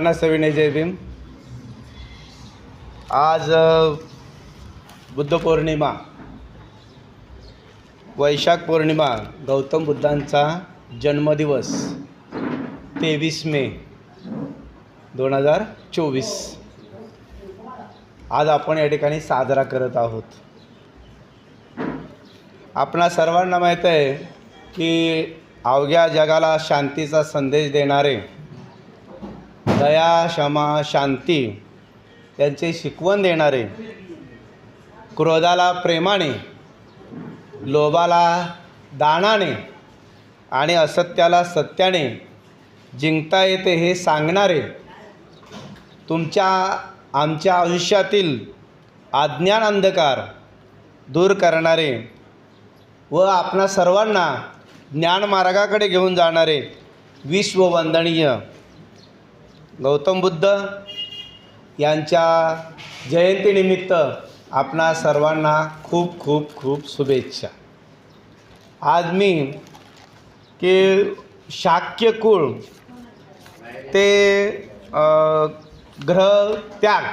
सर्वांना सविनय जय भीम. आज बुद्ध पौर्णिमा. वैशाख पौर्णिमा गौतम बुद्धांचा जन्मदिवस तेवीस मे दोन हजार चोवीस. आज आपण या ठिकाणी साजरा करत आहोत. आपणा सर्वांना माहीत आहे की अवघ्या जगाला शांतीचा संदेश देणारे दया क्षमा शांती यांचे शिकवण देणारे क्रोधाला प्रेमाने लोभाला दानाने आणि असत्याला सत्याने जिंकता येते हे सांगणारे तुमच्या आमच्या आयुष्यातील अज्ञान अंधकार दूर करणारे व आपणा सर्वांना ज्ञानमार्गाकडे घेऊन जाणारे विश्ववंदनीय गौतम बुद्ध यांच्या जयंतीनिमित्त आपणा सर्वांना खूप खूप खूप शुभेच्छा. आज मी की शाक्यकुळ ते ग्रह त्याग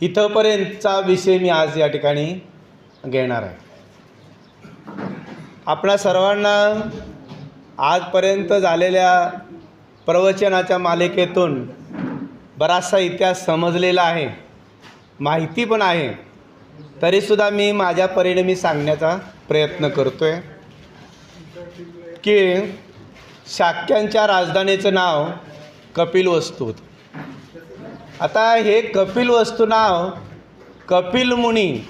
इथंपर्यंतचा विषय मी आज या ठिकाणी घेणार आहे. आपणा सर्वांना आजपर्यंत झालेल्या प्रवचनाच्या मालिकेतून बराचसा इतिहास समजलेला आहे. माहिती पण आहे. तरीसुद्धा मी माझ्या परीने मी सांगण्याचा प्रयत्न करतो आहे की शाक्यांच्या राजधानीचं नाव कपिल वस्तू आता हे कपिल वस्तू नाव कपिल मुनी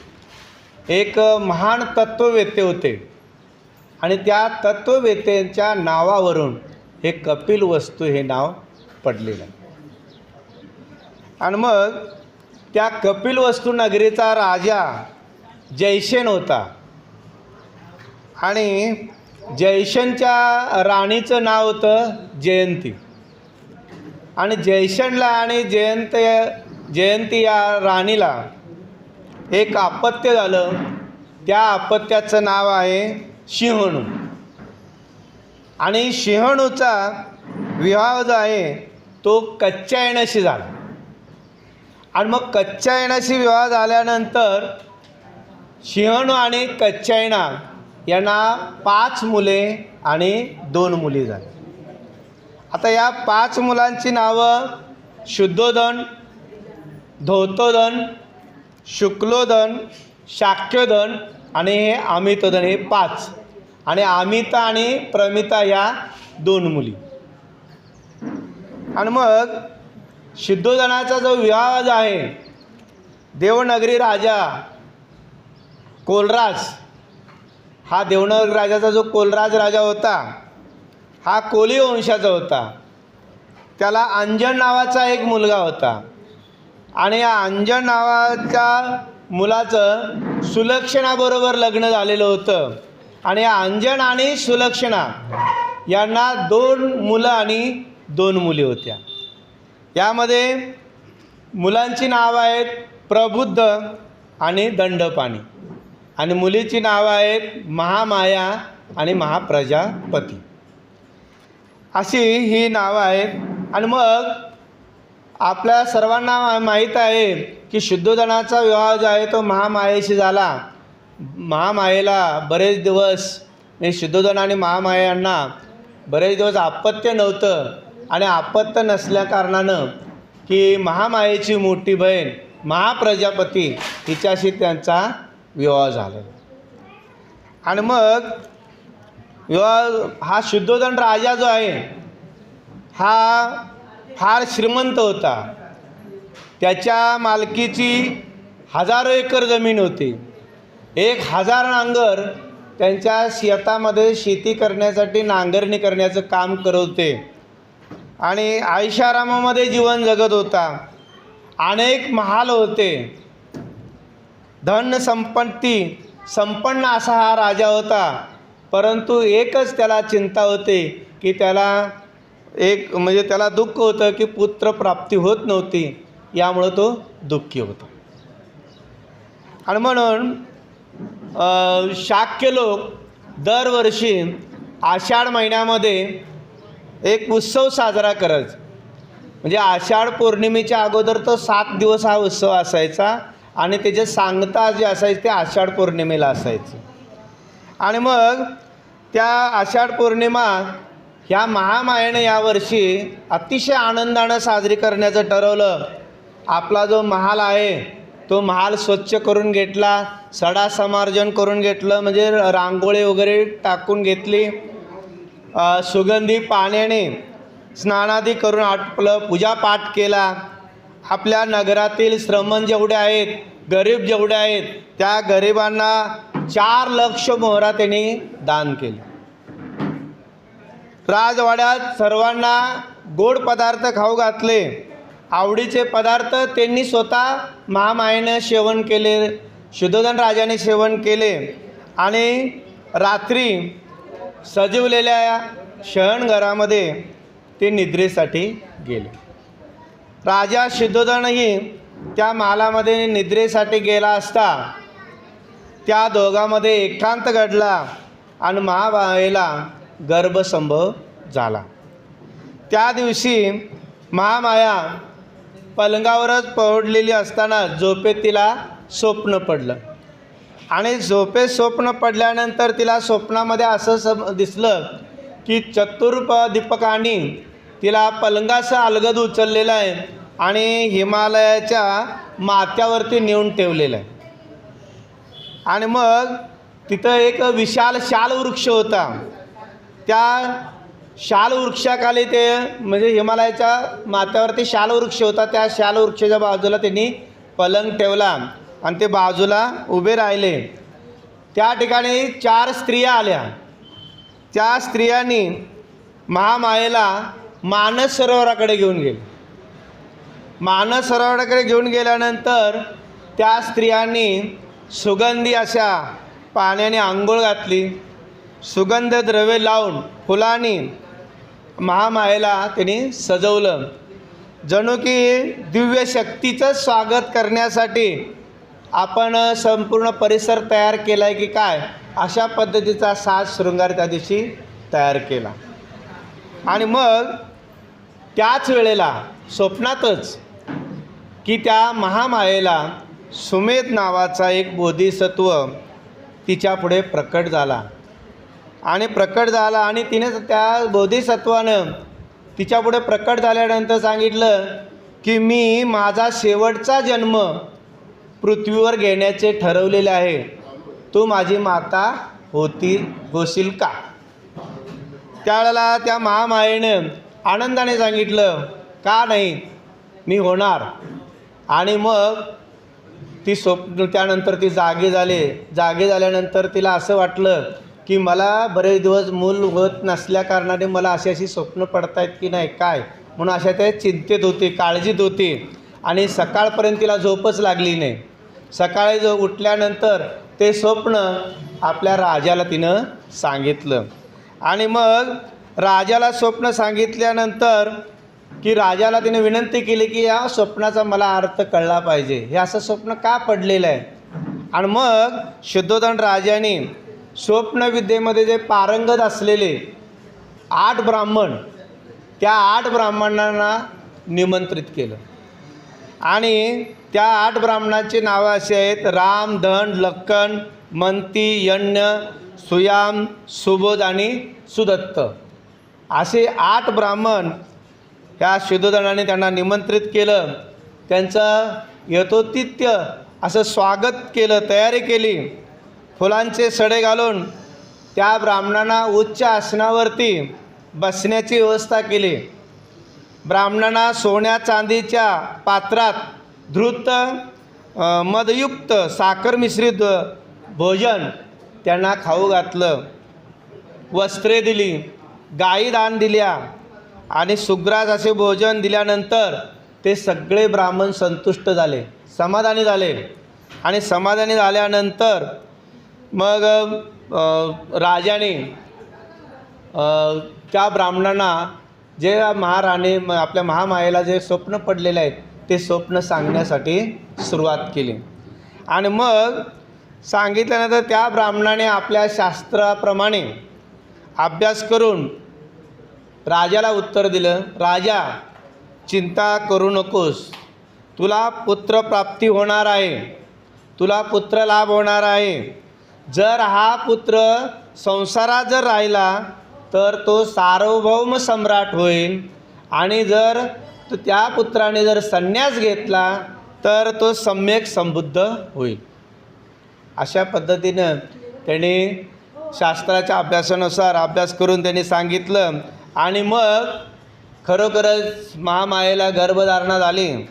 एक महान तत्त्ववेत्ते होते. आणि त्या तत्त्ववेत्त्यांच्या नावावरून हे कपिल वस्तू हे नाव पडलेलं. आहे आणि मग त्या कपिल वस्तू नगरीचा राजा जयसेन होता. आणि जयसेनच्या राणीचं नाव होतं जयंती. आणि जयसेनला आणि जयंत जयंती या राणीला एक अपत्य झालं. त्या अपत्याचं नाव आहे सिंहणू आणि सिंहणूचा विवाह जो आहे तो कच्च्या येण्याशी झाला. आणि मग कच्च्या येण्याशी विवाह झाल्यानंतर सिंहणू आणि कच्च्या येणा यांना पाच मुले आणि दोन मुली झाल्या आता या पाच मुलांची नावं शुद्धोदन धौतोदन शुक्लोदन शाक्योदन आणि हे अमितोधन हे पाच. आणि अमिता आणि प्रमिता ह्या दोन मुली. आणि मग सिद्धोदनाचा जो विवाह जो आहे देवनगरी राजा कोलराज हा देवनगरी राजाचा जो कोलराज राजा होता हा कोली वंशाचा होता. त्याला अंजन नावाचा एक मुलगा होता. आणि या अंजन नावाच्या मुलाचं सुलक्षणाबरोबर लग्न झालेलं होतं. आणि अंजन आणि सुलक्षणा यांना दोन मुलं आणि दोन मुली होत्या. यामध्ये मुलांची नावं आहेत प्रबुद्ध आणि दंडपाणी. आणि मुलीची नावं आहेत महामाया आणि महाप्रजापती. अशी ही नावं आहेत. आणि मग आपल्या सर्वांना मा- माहीत आहे की शुद्धोदनाचा विवाह जो आहे तो महामायेशी झाला. महामायेला बरेच दिवस म्हणजे शुद्धोधन आणि महामाया यांना बरेच दिवस आपत्य नव्हतं आणि आपत्य नसल्याकारणानं की महामायेची मोठी बहीण महाप्रजापती हिच्याशी त्यांचा विवाह झालेला आणि मग विवाह हा शुद्धोधन राजा जो आहे हा फार श्रीमंत होता. त्याच्या मालकीची हजारो एकर जमीन होती. एक हजार नांगर त्यांच्या शेतामध्ये शेती करण्यासाठी नांगरणी करण्याचं काम करत होते. आणि आयुष्यारामामध्ये जीवन जगत होता. अनेक महाल होते. धन संपत्ती संपन्न असा हा राजा होता. परंतु एकच त्याला चिंता होते की त्याला एक म्हणजे त्याला दुःख होतं की पुत्रप्राप्ती होत नव्हती. यामुळं तो दुःखी होता. आणि म्हणून शाक्य लोक दरवर्षी आषाढ महिन्यामध्ये एक उत्सव साजरा करत. म्हणजे आषाढ पौर्णिमेच्या अगोदर तर सात दिवस हा उत्सव असायचा आणि त्याचे सांगता जे असायचे ते आषाढ पौर्णिमेला असायचे. आणि मग त्या आषाढ पौर्णिमा ह्या महामायेनं यावर्षी अतिशय आनंदानं साजरी करण्याचं ठरवलं. आपला जो महाल आहे तो महाल स्वच्छ करून घेतला सडा समार्जन करून घेतलं म्हणजे रांगोळी वगैरे टाकून घेतली सुगंधी पाण्याने स्नानादी करून आटपलं पूजापाठ केला. आपल्या नगरातील श्रमण जेवढे आहेत गरीब जेवढे आहेत त्या गरिबांना चार लक्ष मोहरा त्यांनी दान केले. राजवाड्यात सर्वांना गोड पदार्थ खाऊ घातले. आवडीचे पदार्थ त्यांनी स्वतः महामायेनं सेवन केले शुद्धोधन राजाने सेवन केले आणि रात्री सजवलेल्या शहणघरामध्ये ते निद्रेसाठी गेले. राजा शुद्धोधनही त्या मालामध्ये निद्रेसाठी गेला असता त्या दोघांमध्ये एकांत घडला आणि महामायेला गर्भसंभव झाला. त्या दिवशी महामाया पलंगावरच पवडलेली असताना झोपेत तिला स्वप्न पडलं. आणि झोपेत स्वप्न पडल्यानंतर तिला स्वप्नामध्ये असं सम दिसलं की चतुर्प दीपकांनी तिला पलंगाचं अलगद उचललेलं आहे आणि हिमालयाच्या माथ्यावरती नेऊन ठेवलेलं आहे. आणि मग तिथं एक विशाल शाल वृक्ष होता. त्या शाल वृक्षाखाली ते म्हणजे हिमालयाच्या माथ्यावरती शाल वृक्ष होता त्या शाल वृक्षाच्या बाजूला त्यांनी पलंग ठेवला आणि ते बाजूला उभे राहिले. त्या ठिकाणी चार स्त्रिया आल्या. त्या स्त्रियांनी महामायेला मानस सरोवराकडे घेऊन गेले. मानस सरोवराकडे घेऊन गेल्यानंतर त्या स्त्रियांनी सुगंधी अशा पाण्याने आंघोळ घातली. सुगंध द्रव्य लावून फुलांनी महामायेला त्यांनी सजवलं. जणू की दिव्य शक्तीचं स्वागत करण्यासाठी आपण संपूर्ण परिसर तयार केला आहे की काय? अशा पद्धतीचा साज शृंगार त्या दिवशी तयार केला. आणि मग त्याच वेळेला स्वप्नातच की त्या महामायेला सुमेध नावाचा एक बोधिसत्व तिच्यापुढे प्रकट झाला. आणि प्रकट झाला आणि तिने त्या बोधिसत्वानं तिच्यापुढे प्रकट झाल्यानंतर सांगितलं की मी माझा शेवटचा जन्म पृथ्वीवर घेण्याचे ठरवलेले आहे. तू माझी माता होती होशील का? त्यावेळेला त्या महामायेनं आनंदाने सांगितलं का नाही? मी होणार. आणि मग ती स्वप्न त्यानंतर ती जागे झाले. जागे झाल्यानंतर तिला असं वाटलं की मला बरेच दिवस मूल होत नसल्या कारणाने मला अशी अशी स्वप्न पडतायत की नाही काय? म्हणून अशा त्या चिंतेत होती काळजीत होती. आणि सकाळपर्यंत तिला झोपच लागली नाही. सकाळी जो उठल्यानंतर ते स्वप्न आपल्या राजाला तिनं सांगितलं. आणि मग राजाला स्वप्न सांगितल्यानंतर की राजाला तिने विनंती केली की या स्वप्नाचा मला अर्थ कळला पाहिजे. हे असं स्वप्न का पडलेलं आहे? आणि मग शुद्धोधन राजाने स्वप्नविद्येमध्ये जे पारंगत असलेले आठ ब्राह्मण त्या आठ ब्राह्मणांना निमंत्रित केलं. आणि त्या आठ ब्राह्मणांची नावं अशी आहेत राम धन लक्कन मंती यण्य सुयाम सुबोध आणि सुदत्त. असे आठ ब्राह्मण ह्या शुद्धोधनाने त्यांना निमंत्रित केलं. त्यांचं यथोतिथ्य असं स्वागत केलं तयारी केली. फुलांचे सडे घालून त्या ब्राह्मणांना उच्च आसनावरती बसण्याची व्यवस्था केली. ब्राह्मणांना सोन्या चांदीच्या पात्रात धृत मदयुक्त साखर मिश्रित भोजन त्यांना खाऊ घातलं. वस्त्रे दिली गायी दान दिल्या आणि सुग्रास असे भोजन दिल्यानंतर ते सगळे ब्राह्मण संतुष्ट झाले समाधानी झाले. आणि समाधानी झाल्यानंतर मग राजाने त्या ब्राह्मणांना जे महाराणे आपल्या महामायेला जे स्वप्न पडलेले आहेत ते स्वप्न सांगण्यासाठी सुरुवात केली. आणि मग सांगितल्यानंतर त्या ब्राह्मणाने आपल्या शास्त्राप्रमाणे अभ्यास करून राजाला उत्तर दिलं राजा चिंता करू नकोस. तुला पुत्रप्राप्ती होणार आहे. तुला पुत्र लाभ होणार आहे. जर हा पुत्र संसारात जर राहिला तर तो सार्वभौम सम्राट होईल. आणि जर त्या पुत्राने जर संन्यास घेतला तर तो सम्यक समबुद्ध होईल. अशा पद्धतीनं त्यांनी शास्त्राच्या अभ्यासानुसार अभ्यास करून त्यांनी सांगितलं. आणि मग खरोखरच महामायेला गर्भधारणा झाली.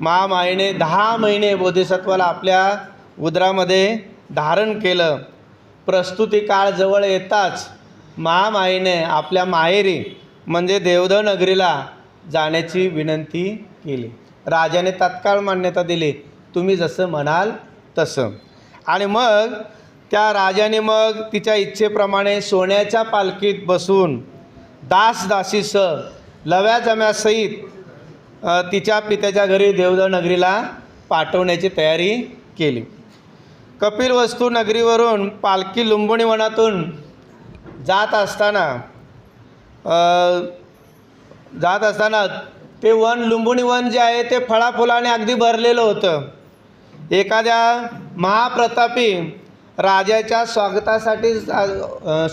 महामायेने दहा महिने बोधिसत्वाला आपल्या उदरामध्ये धारण केलं. प्रस्तुती काळ जवळ येताच महामाईने आपल्या माहेरी म्हणजे देवधव नगरीला जाण्याची विनंती केली. राजाने तात्काळ मान्यता दिली. तुम्ही जसं म्हणाल तसं. आणि मग त्या राजाने मग तिच्या इच्छेप्रमाणे सोन्याच्या पालखीत बसून दासदासीसह लव्या जम्यासहित तिच्या पित्याच्या घरी देवधर नगरीला पाठवण्याची तयारी केली. कपिल वस्तू नगरीवरून पालखी लुंबुणी वनातून जात असताना जात असताना ते वन लुंबुणी वन जे आहे ते फळाफुलाने अगदी भरलेलं होतं. एखाद्या महाप्रतापी राजाच्या स्वागतासाठी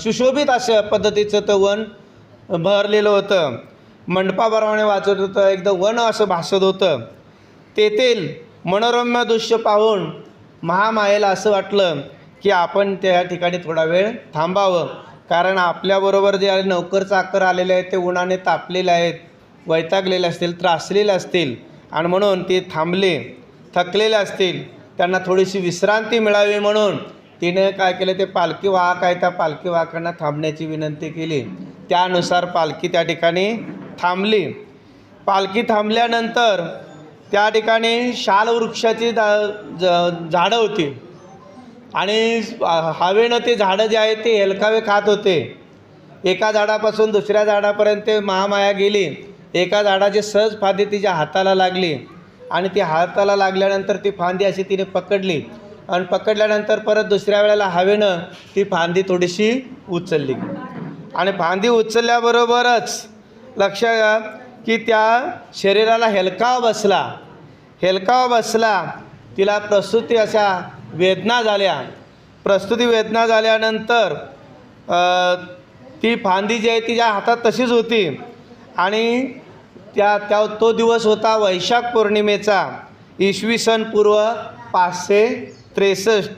सुशोभित अशा पद्धतीचं ते वन भरलेलं होतं. मंडपाप्रमाणे वाचत होतं एकदम वन असं भासत होतं. तेथील मनोरम्य दृश्य पाहून महामायेला असं वाटलं की आपण त्या ठिकाणी थोडा वेळ थांबावं. कारण आपल्याबरोबर जे आले नोकर चाकर आलेले आहेत ते उन्हाने तापलेले आहेत वैतागलेले असतील त्रासलेले असतील आणि म्हणून ते थांबले थकलेले असतील. त्यांना थोडीशी विश्रांती मिळावी म्हणून तिने काय केलं ते पालखी वाहक आहे त्या पालखी वाहकांना थांबण्याची विनंती केली. त्यानुसार पालखी त्या ठिकाणी थांबली. पालखी थांबल्यानंतर त्या ठिकाणी शाल वृक्षाची दा ज- झाडं होती. आणि हवेनं ते झाडं जे आहे ते हेलकावे खात होते. एका झाडापासून दुसऱ्या झाडापर्यंत ते महामाया गेली. एका झाडाची सहज फांदी तिच्या हाताला लागली. आणि ती हाताला लागल्यानंतर ती फांदी अशी तिने पकडली. आणि पकडल्यानंतर परत दुसऱ्या वेळेला हवेनं ती फांदी थोडीशी उचलली. आणि फांदी उचलल्याबरोबरच लक्षात घ्या की त्या शरीराला हेलकाव बसला. हेलकाव बसला. तिला प्रसूती अशा वेदना झाल्या. प्रस्तुती वेदना झाल्यानंतर ती फांदी जी आहे तिच्या हातात तशीच होती. आणि त्या त्या तो दिवस होता वैशाख पौर्णिमेचा. इसवी सन पूर्व पाचशे त्रेसष्ट.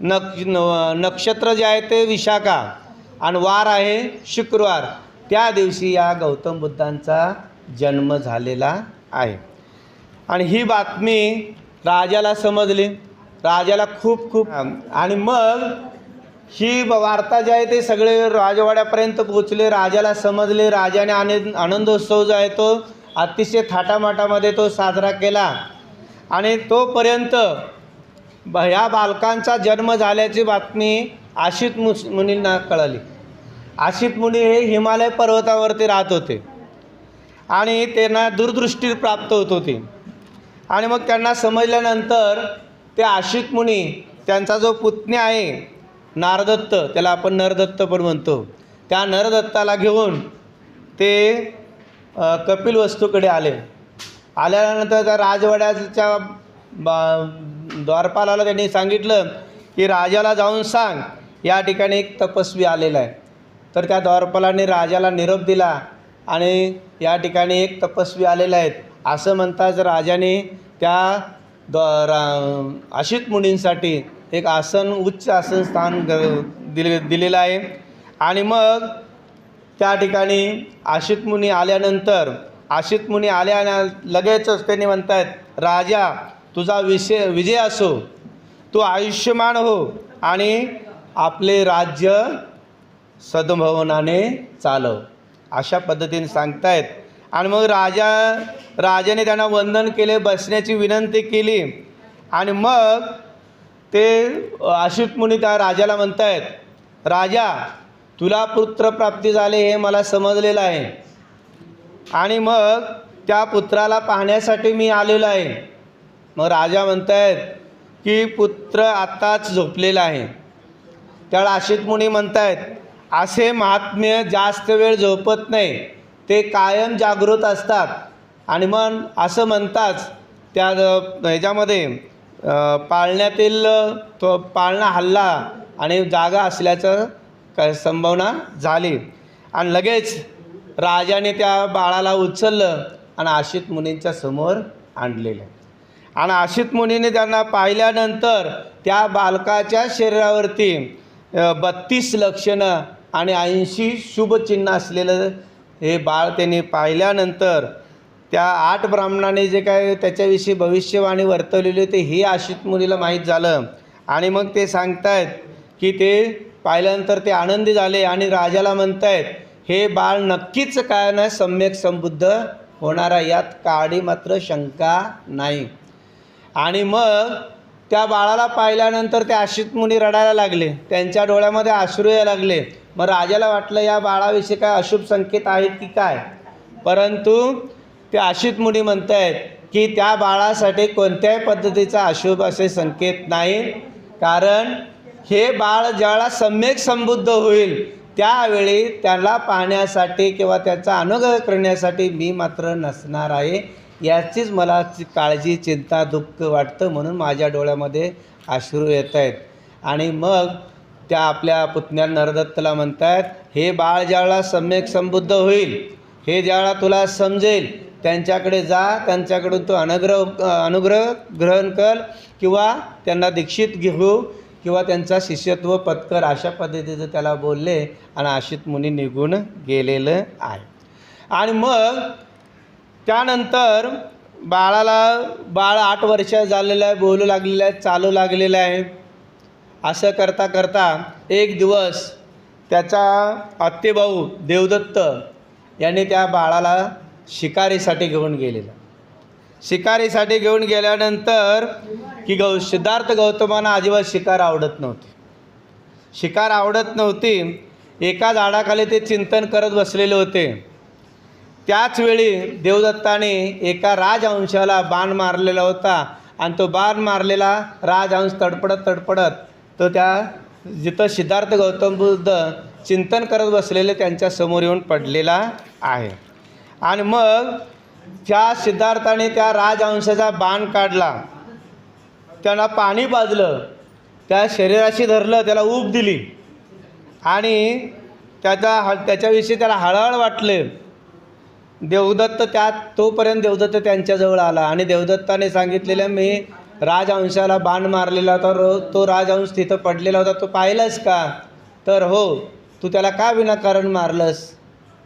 नक न- नक्षत्र जे आहे ते विशाखा. आणि वार आहे शुक्रवार. त्या दिवशी या गौतम बुद्धांचा जन्म झालेला आहे. आणि ही बातमी राजाला समजली. राजाला खूप खूप आणि मग ही वार्ता जी आहे ते सगळे राजवाड्यापर्यंत पोचले राजाला समजले. राजाने आनंद आनंदोत्सव जो आहे तो अतिशय थाटामाटामध्ये तो साजरा केला. आणि तोपर्यंत ब ह्या बालकांचा जन्म झाल्याची बातमी आशित मुस मुनींना कळाली. आशित मुनी हे हिमालय पर्वतावरती राहत होते. आणि त्यांना दूरदृष्टी प्राप्त होत होती. आणि मग त्यांना समजल्यानंतर ते आशिक मुनी त्यांचा जो पुतण्या आहे नारदत्त त्याला आपण नरदत्त पण म्हणतो त्या नरदत्ताला घेऊन ते कपिल वस्तूकडे आले. आल्यानंतर त्या राजवाड्याच्या बा- द्वारपालाला त्यांनी सांगितलं की राजाला जाऊन सांग या ठिकाणी एक तपस्वी आलेला आहे. तर त्या द्वारपालाने राजाला निरोप दिला आणि या ठिकाणी एक तपस्वी आलेला आहेत असं म्हणताच राजाने त्या द रा आशित मुनींसाठी एक आसन उच्च आसन स्थान ग दिले दिलेलं आहे. आणि मग त्या ठिकाणी आशित मुनी आल्यानंतर आशित मुनी आल्या लगेचच त्यांनी म्हणतायत राजा तुझा विषय विजय असो. तू आयुष्यमान हो आणि आपले राज्य सद्भवनाने चालव. अशा पद्धतीने सांगतायत. आणि मग राजा राजाने त्यांना वंदन केले बसण्याची विनंती केली. आणि मग ते आशित मुनी त्या राजाला म्हणतायत राजा तुला पुत्रप्राप्ती झाले हे मला समजलेलं आहे. आणि मग त्या पुत्राला पाहण्यासाठी मी आलेलो आहे. मग राजा म्हणतायत की पुत्र आत्ताच झोपलेला आहे. त्याला आशित मुनी आहेत असे महात्म्य जास्त वेळ झोपत नाही. ते कायम जागृत असतात. आणि मग असं म्हणताच त्या ह्याच्यामध्ये पाळण्यातील तो पाळणा हल्ला आणि जागा असल्याचं काय संभावना झाली. आणि लगेच राजाने त्या बाळाला उचललं आणि आशित मुनींच्या समोर आणलेलं. आणि आशित मुनीने त्यांना पाहिल्यानंतर त्या बालकाच्या शरीरावरती बत्तीस लक्षणं आणि ऐंशी शुभचिन्ह असलेलं हे बाळ त्यांनी पाहिल्यानंतर त्या आठ ब्राह्मणाने जे काय त्याच्याविषयी भविष्यवाणी वर्तवलेली होती हे आशित मुलीला माहीत झालं. आणि मग ते सांगतायत की ते पाहिल्यानंतर ते आनंदी झाले आणि राजाला म्हणतायत हे बाळ नक्कीच काय नाही सम्यक संबुद्ध होणारा यात काळी मात्र शंका नाही. आणि मग त्या बाळाला पाहिल्यानंतर ते आशित मुनी रडायला लागले. त्यांच्या डोळ्यामध्ये आश्रू यायला लागले. मग राजाला वाटलं या बाळाविषयी काय अशुभ संकेत आहेत की काय? परंतु ते आशित मुनी म्हणत आहेत की त्या बाळासाठी कोणत्याही पद्धतीचा अशुभ असे संकेत नाही. कारण हे बाळ ज्यावेळा सम्यक संबुद्ध होईल त्यावेळी त्याला पाहण्यासाठी किंवा त्याचा अनुग्रह करण्यासाठी मी मात्र नसणार आहे. याचीच मला काळजी चिंता दुःख वाटतं म्हणून माझ्या डोळ्यामध्ये अश्रू येत आहेत आणि मग त्या आपल्या पुतण्या नरदत्तला म्हणतायत हे बाळ ज्यावेळेला सम्यक संबुद्ध होईल हे ज्यावेळेला तुला समजेल त्यांच्याकडे जा त्यांच्याकडून तू अनुग्रह अनुग्रह ग्रहण कर किंवा त्यांना दीक्षित घेऊ किंवा त्यांचा शिष्यत्व पत्कर अशा पद्धतीचं त्याला बोलले आणि आशित मुनी निघून गेलेलं आहे. आणि मग त्यानंतर बाळाला बाळ आठ वर्ष झालेलं आहे बोलू लागलेलं आहे चालू लागलेलं आहे. असं करता करता एक दिवस त्याचा आत्तेभाऊ देवदत्त यांनी त्या बाळाला शिकारीसाठी घेऊन गेलेला. शिकारीसाठी घेऊन गेल्यानंतर की गौ सिद्धार्थ गौतमांना अजिबात शिकार आवडत नव्हती. शिकार आवडत नव्हती. एका झाडाखाली ते चिंतन करत बसलेले होते. त्याचवेळी देवदत्ताने एका राजहंशाला बाण मारलेला होता आणि तो बाण मारलेला राजहंस तडपडत तडपडत तो त्या जिथं सिद्धार्थ गौतम बुद्ध चिंतन करत बसलेले त्यांच्यासमोर येऊन पडलेला आहे. आणि मग त्या सिद्धार्थाने त्या राजहंसाचा बाण काढला. त्याला पाणी पाजलं. त्या शरीराशी धरलं त्याला ऊब दिली. आणि त्याचा ह त्याच्याविषयी त्याला हळहळ वाटले. देवदत्त त्या तोपर्यंत देवदत्त त्यांच्याजवळ आला आणि देवदत्ताने सांगितलेलं मी राजहंशाला बाण मारलेला होता रो तो राजहंस तिथं पडलेला होता तो पाहिलास का? तर हो तू त्याला का विनाकारण मारलंस?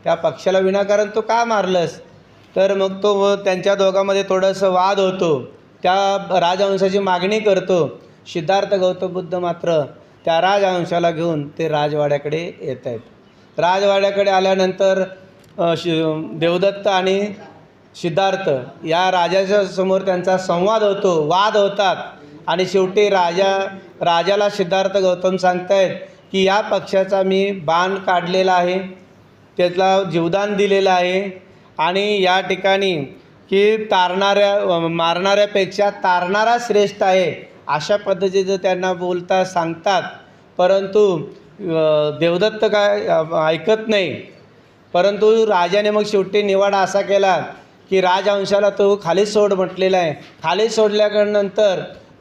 त्या पक्षाला विनाकारण तू का मारलंस? तर मग तो व त्यांच्या दोघांमध्ये थोडंसं वाद होतो. त्या राजहंसाची मागणी करतो. सिद्धार्थ गौतम बुद्ध मात्र त्या राजहंशाला घेऊन ते राजवाड्याकडे येत आहेत राजवाड्याकडे आल्यानंतर शि देवदत्त आणि सिद्धार्थ या राजाच्या समोर त्यांचा संवाद होतो वाद होतात. आणि शेवटी राजा राजाला सिद्धार्थ गौतम सांगतायत की या पक्षाचा मी बाण काढलेला आहे त्याला जीवदान दिलेलं आहे. आणि या ठिकाणी की तारणाऱ्या मारणाऱ्यापेक्षा तारणारा श्रेष्ठ आहे अशा पद्धतीचं त्यांना बोलता सांगतात. परंतु देवदत्त काय ऐकत नाही. परंतु राजाने मग शेवटी निवाडा असा केला की राजहंशाला तो खाली सोड म्हटलेला आहे. खाली सोडल्यानंतर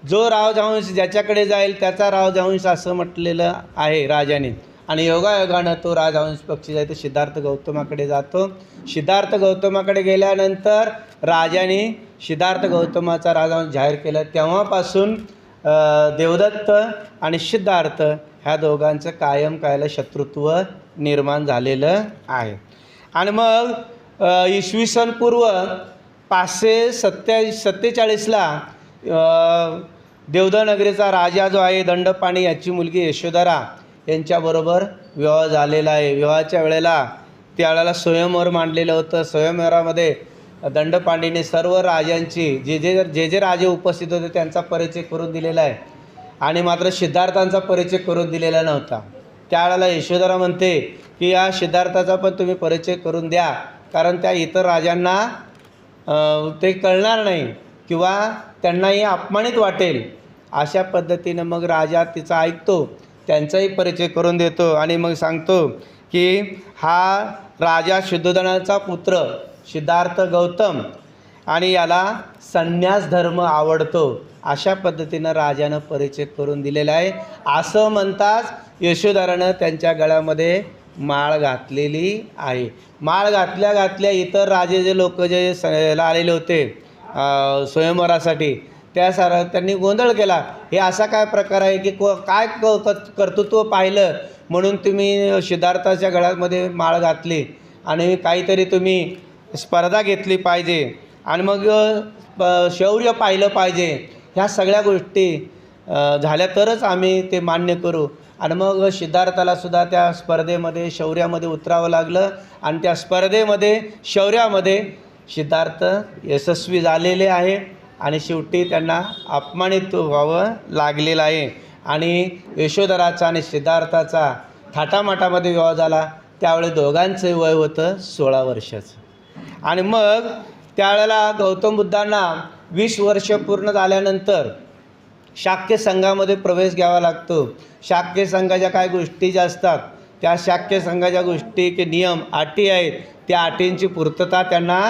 जो राजहंश ज्याच्याकडे जाईल त्याचा राजहंश असं म्हटलेलं आहे राजाने. आणि योगायोगानं तो राजहंश पक्षी जातो सिद्धार्थ गौतमाकडे जातो. सिद्धार्थ गौतमाकडे गेल्यानंतर राजाने सिद्धार्थ गौतमाचा राजहंश जाहीर केला. तेव्हापासून देवदत्त आणि सिद्धार्थ ह्या दोघांचं कायम कायला शत्रुत्व निर्माण झालेलं आहे. आणि मग इसवी सन पूर्व पाचशे सत्या सत्तेचाळीसला अ, देवदनगरीचा राजा जो आहे दंडपाणी याची मुलगी यशोधरा यांच्याबरोबर विवाह झालेला आहे. विवाहाच्या वेळेला त्यावेळेला स्वयंवर मांडलेलं होतं. स्वयंवरामध्ये दंडपांडीने सर्व राजांची जे जे जे जे राजे उपस्थित होते त्यांचा परिचय करून दिलेला आहे. आणि मात्र सिद्धार्थांचा परिचय करून दिलेला नव्हता. त्यावेळेला यशोधरा म्हणते की या सिद्धार्थाचा पण तुम्ही परिचय करून द्या. कारण त्या इतर राजांना ते कळणार नाही किंवा त्यांनाही अपमानित वाटेल. अशा पद्धतीनं मग राजा तिचा ऐकतो त्यांचाही परिचय करून देतो आणि मग सांगतो की हा राजा शुद्धोधनाचा पुत्र सिद्धार्थ गौतम आणि याला संन्यास धर्म आवडतो. अशा पद्धतीनं राजानं परिचय करून दिलेला आहे. असं म्हणताच यशोधरानं त्यांच्या गळ्यामध्ये माळ घातलेली आहे. माळ घातल्या घातल्या इतर राजे जे लोक जे स आलेले होते स्वयंवरासाठी त्या सारा त्यांनी गोंधळ केला. हे असा काय प्रकार आहे की को काय क कर्तृत्व पाहिलं म्हणून तुम्ही सिद्धार्थाच्या गळ्यामध्ये माळ घातली आणि काहीतरी तुम्ही स्पर्धा घेतली पाहिजे आणि मग शौर्य पाहिलं पाहिजे. ह्या सगळ्या गोष्टी झाल्या तरच आम्ही ते मान्य करू. आणि मग सिद्धार्थाला सुद्धा त्या स्पर्धेमध्ये शौर्यामध्ये उतरावं लागलं. आणि त्या स्पर्धेमध्ये शौर्यामध्ये सिद्धार्थ यशस्वी झालेले आहे. आणि शेवटी त्यांना अपमानित व्हावं लागलेलं आहे. आणि यशोधराचा आणि सिद्धार्थाचा थाटामाटामध्ये विवाह झाला. त्यावेळी दोघांचं वय होतं सोळा वर्षाचं. आणि मग त्यावेळेला गौतम बुद्धांना वीस वर्ष पूर्ण झाल्यानंतर शाक्य संघामध्ये प्रवेश घ्यावा लागतो. शाक्य संघाच्या काय गोष्टी ज्या असतात? त्या शाक्य संघाच्या गोष्टी की नियम अटी आहेत. त्या अटींची पूर्तता त्यांना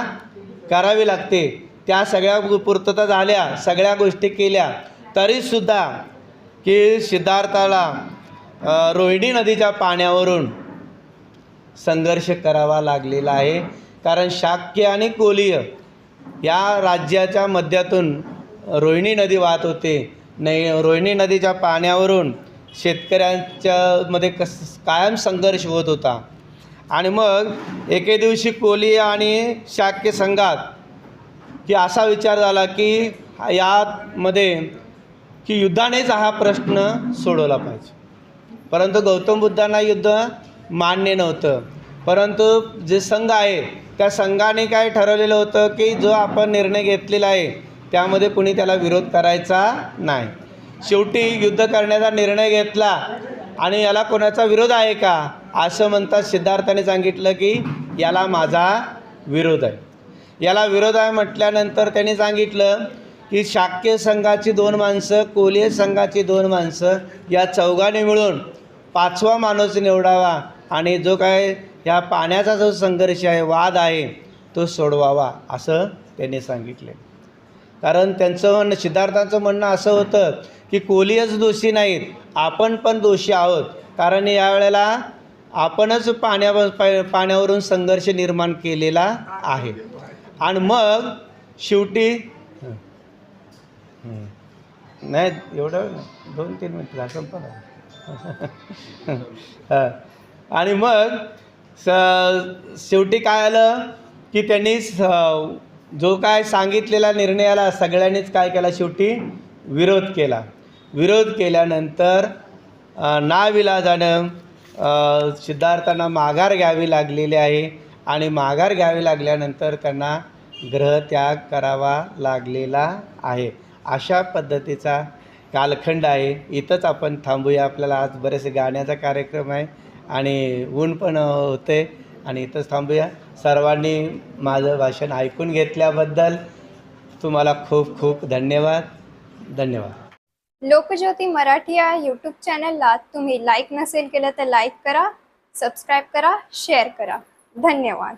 करावी लागते. त्या सगळ्या पूर्तता झाल्या सगळ्या गोष्टी केल्या तरीसुद्धा की सिद्धार्थाला रोहिणी नदीच्या पाण्यावरून संघर्ष करावा लागलेला आहे. कारण शाक्य आणि कोलीय या राज्याच्या मध्यातून रोहिणी नदी वाहत होते. नाही रोहिणी नदीच्या पाण्यावरून शेतकऱ्यांच्या मध्ये कस कायम संघर्ष होत होता. आणि मग एके दिवशी कोली आणि शाक्य संघात की असा विचार झाला की यामध्ये की युद्धानेच हा प्रश्न सोडवला पाहिजे. परंतु गौतम बुद्धांना युद्ध मान्य नव्हतं. परंतु जे संघ आहे त्या संघाने काय ठरवलेलं होतं की जो आपण निर्णय घेतलेला आहे त्यामध्ये कुणी त्याला विरोध करायचा नाही. शेवटी युद्ध करण्याचा निर्णय घेतला. आणि याला कोणाचा विरोध आहे का? असं म्हणतात सिद्धार्थाने सांगितलं की याला माझा विरोध आहे. याला विरोध आहे म्हटल्यानंतर त्यांनी सांगितलं की शाक्य संघाची दोन माणसं कोलिय संघाची दोन माणसं या चौघाने मिळून पाचवा माणूस निवडावा आणि जो काय या पाण्याचा जो संघर्ष आहे वाद आहे तो सोडवावा असं त्यांनी सांगितले. कारण त्यांचं म्हणणं सिद्धार्थांचं म्हणणं असं होतं की कोहलीच दोषी नाहीत. आपण पण दोषी आहोत. कारण यावेळेला आपणच पाण्या पाण्यावरून संघर्ष निर्माण केलेला आहे. आणि मग शेवटी नाही एवढं नाही. दोन तीन मिनिट झालं संपलं. आणि मग स शेवटी काय आलं की त्यांनी स जो काय सांगितलेला निर्णयाला सगळ्यांनीच काय केला शेवटी? विरोध केला. विरोध केल्यानंतर नाविला नाविलाजानं सिद्धार्थांना माघार घ्यावी लागलेली आहे आणि माघार घ्यावी लागल्यानंतर त्यांना ग्रहत्याग करावा लागलेला आहे. अशा पद्धतीचा कालखंड आहे. इथंच आपण थांबूया. आपल्याला आज बरेचसे गाण्याचा कार्यक्रम आहे आणि ऊन पण होते आणि इथंच थांबूया. सर्वांनी माझं भाषण ऐकून घेतल्याबद्दल तुम्हाला खूप खूप धन्यवाद. धन्यवाद. लोकज्योती मराठी या यूट्यूब चॅनलला तुम्ही लाईक नसेल केलं तर लाईक करा सबस्क्राईब करा शेअर करा. धन्यवाद.